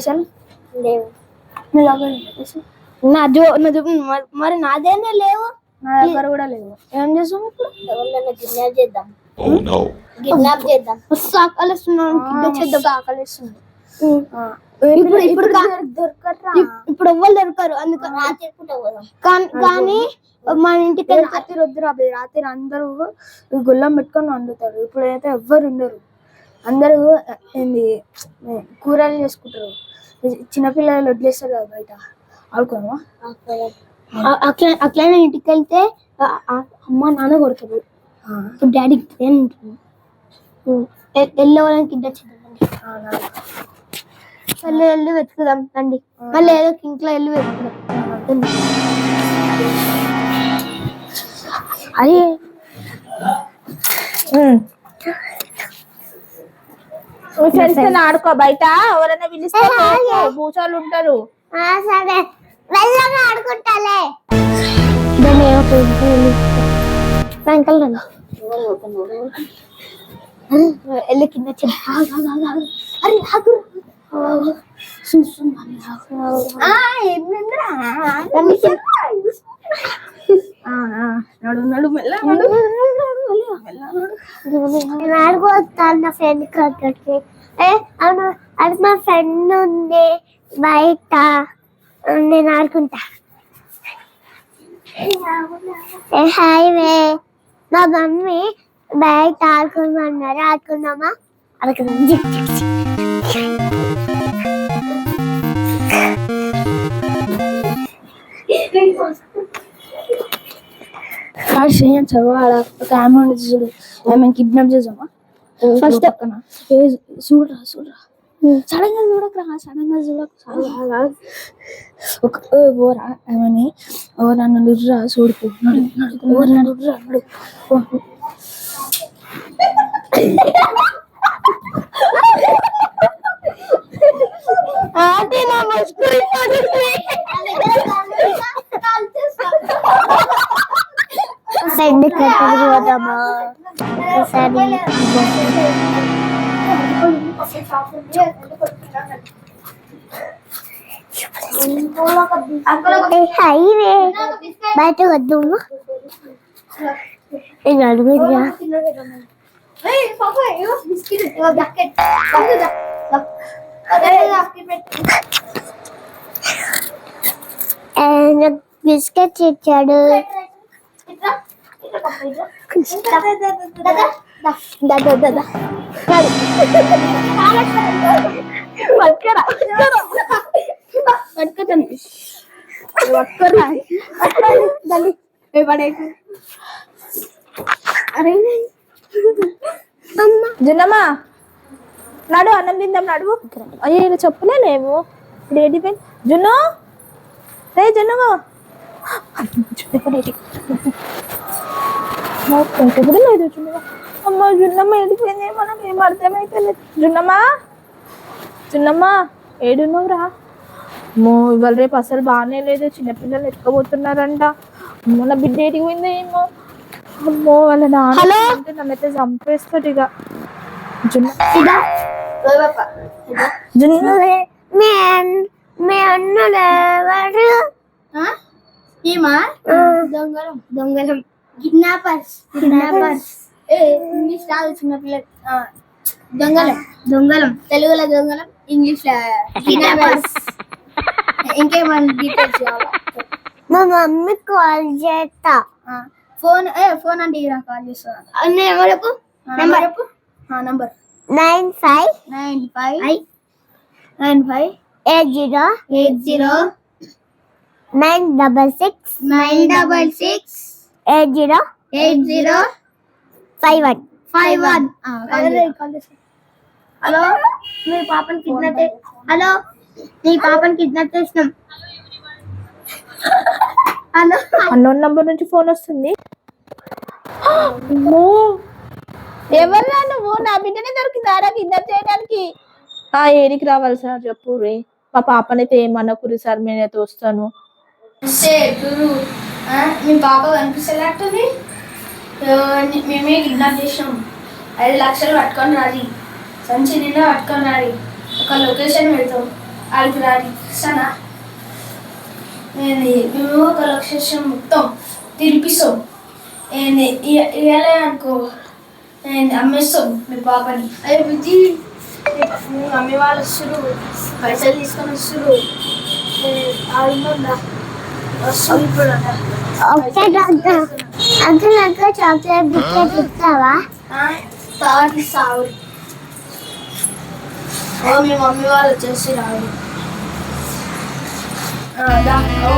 పైసలు లేవు. నీ దగ్గర ఉన్నాయా పైసలు నా జో నా జో మరి- మరి నాదేనే లేవు? నా దగ్గర కూడా లేవు. ఏం చేస్తాం ఇప్పుడు? ఎవరినైనా కిడ్నాప్ చేద్దాం. కిడ్నాప్ చేద్దాం. సాకాలేస్తున్నాను కిడ్నాప్ చేద్దాం. ఆకలిస్తుంది ఇప్పుడు ఇప్పుడు కా- దొరకట్రా. ఇప్- ఇప్పుడు ఎవ్వరు దొరకరు. అందుకని రాత్రి పూట పోదాం. కానీ కానీ మన ఇంటికి రాత్రి వద్దు రాబోయే రాత్రి అందరూ ఈ గుళ్ళం పెట్టుకొని వండుతారు. ఇప్పుడు అయితే ఎవ్వరు ఉండరు. అందరూ ఏంది కూరలు చేసుకుంటారు. చిన్నపిల్లలు వదిలేస్తారు కదా బయట? ఆడుకోమా అట్లా అట్లనే ఇంటికి వెళ్తే అమ్మ నాన్న కొడుతుంది ఇప్పుడు డాడీ ఏం ఉంటుంది వెళ్ళే వాళ్ళని కిడ్నాప్ చేద్దాం వెళ్ళి వెళ్ళి వెతుకుదాం రండి. మళ్ళీ ఏదో ఇంట్లో వెళ్ళి వెతుకుదాం. అయ్యే మీ ఫ్రెండ్స్తో ఆడుకో బయట ఎవరైనా పిలిస్తే కూర్చోళ్ళు ఉంటారు. సరే. వెళ్ళగా ఆడుకుంటాలే. ఏమో వెళ్ళి కింద అరే ఆగు. నడు నడు మెల్ల నేను ఆడుకోవస్తాను నా ఫ్రెండ్ కాడికి ఏ అవును అది మా ఫ్రెండ్ ఉంది బయట నేను ఆడుకుంటా. హైవే మా మమ్మీ బయట ఆడుకోమన్నారు ఆడుకుందామా? ఆడుకుందాం జిక్ జిక్ జిక్. కాదు చేయించావు ఆడ ఒక ఆమె చూడు ఆమె కిడ్నాప్ చేసామా ఫస్ట్ చూడరా చూడరా. సడన్గా చూడకరా సడన్గా చూడక ఒక ఓరా ఏమని? ఓ నన్ను నుర్రా చూడుకో. నడు నడు ఓ నడు రా నడు. ఓ. ఆంటీ నా మస్కరి ఫ్రెండ్ కట్టడికి పోదామా? ఒకసారి హైవే బయట వద్దు నేను అడుగుదా బిస్కెట్స్ ఇచ్చాడు. జున్నమ్మా నడు అన్నం తిందాం నడువు అయ్యో చెప్పులే లేవు. డేడీ పెన్ జున్ను? రే కూడా లేదు జున్నమ్మ అమ్మ జున్నమ్మ ఏడిపోయింది మనకు ఏం అర్థమైతే లేదు జున్నమ్మ జున్నమ్మ ఏడున్నావురా అమ్మో ఇవాళ రేపు అసలు బాగానే లేదు చిన్నపిల్లలు ఎత్తుకోబోతున్నారంట అమ్మో నా బిడ్డ ఏడిపోయిందో ఏమో అమ్మో వాళ్ళ నాన్న అంటే నన్నైతే చంపేస్తాడు ఇక జున్న జున్ను మీ మీ అన్నలు ఎవరు ఈమా దొంగలం. దొంగలం. కిడ్నాపర్స్. కిడ్నాపర్స్. ఏ ఇంగ్లీష్ రాదు చిన్న పిల్లలు. దొంగలం. దొంగలం. తెలుగులో దొంగలం ఇంగ్లీష్ కిడ్నాపర్స్. ఇంకేమన్నా డీటెయిల్స్ కావాలా? మా మమ్మీ కాల్ చేస్తా. ఫోన్ ఏ ఫోన్ అంటే ఇలా కాల్ చేస్తాను number. Number number. Nine five nine five nine five eight zero eight zero nine double six nine double six eight zero eight zero five one. Five one. Hello మీ పాపని kidnap hello మీ పాపని kidnap చేసినాం. Hello. Unknown number నుంచి phone వస్తుంది! ఎవర్రా నువ్వు? నా బిడ్డనే దొరికిందారా కిందప్ చేయడానికి? ఆ ఏడికి రావాలి సార్ చెప్పు రే. మా పాపనైతే ఏమనకురి సార్ నేనైతే వస్తాను. మీ పాప కనిపిస్తలేస్తుంది మేమే కిడ్నాప్ చేసినాం. ఐదు లక్షలు పట్టుకొని రాది. సంచి నిండా పట్టుకొని రాది. ఒక లొకేషన్ పెడతాం. వాళ్ళకి రాని సనా ఏంది? మేము ఒక లొకేషన్ మొత్తం తిరిపిస్తాం ఏంది? ఇ- అనుకో. నేను అమ్మేస్తాం మీ పాపని. అదే బుద్ధి మీ మమ్మీ వాళ్ళు వస్తురు పైసలు తీసుకొని వస్తారు ఆడుందా అంకుల్ చాక్లెట్ బిస్కెట్ ఇస్తావా మీ మమ్మీ వాళ్ళు వచ్చేసి రావు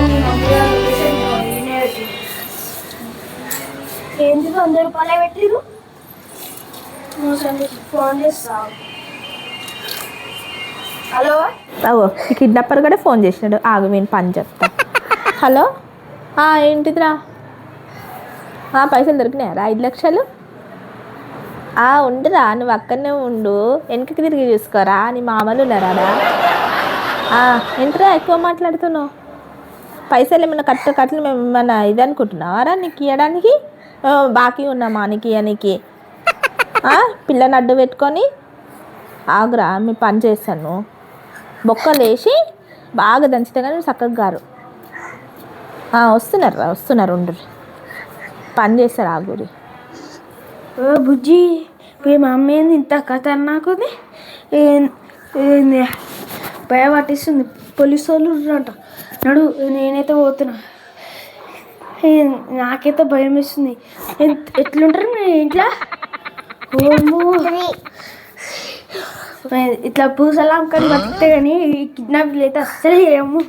మీ మమ్మీ వాళ్ళు వచ్చేసి ఎందుకు వంద రూపాయలే పెట్టిరు ఫోన్ చేస్తావు హలో కిడ్నాపర్ కూడా ఫోన్ చేసినాడు. ఆగు నేను పని చెప్తా. హలో? ఏంటిదిరా? ఆ, పైసలు దొరికినాయరా ఐదు లక్షలు? ఆ, ఉండురా నువ్వు అక్కడనే ఉండు. వెనక్కి తిరిగి చూసుకోరా? నీ మామలు ఉన్నారా ఎంతరా ఎక్కువ మాట్లాడుతున్నావు? పైసలు ఏమైనా కట్ట కట్టలు మేము ఏమైనా ఇది అనుకుంటున్నావారా నీకు ఇవ్వడానికి బాకీ ఉన్నామా నీకు ఇవ్వనికి పిల్లని అడ్డు పెట్టుకొని? ఆగురా మీ పని చేస్తాను. బొక్కలు వేసి బాగా దంచితే కానీ చక్కగా గారు. వస్తున్నారు రా వస్తున్నారు ఉండు. పని చేస్తారు ఆగురి. ఓ బుజ్జి మీ మమ్మీ ఏంది ఇంత కథ ఏం- భయ పట్టిస్తుంది. పోలీసు వాళ్ళు ఉన్నారంట. నడు నేనైతే పోతున్నా. నాకైతే భయం వేస్తుంది. ఎట్లుంటారు మీ ఇంట్లో? ఓమో. ఇట్లా పూసలాం కానీ బతికితే కానీ కిడ్నాప్ అయితే అస్సలు ఏమో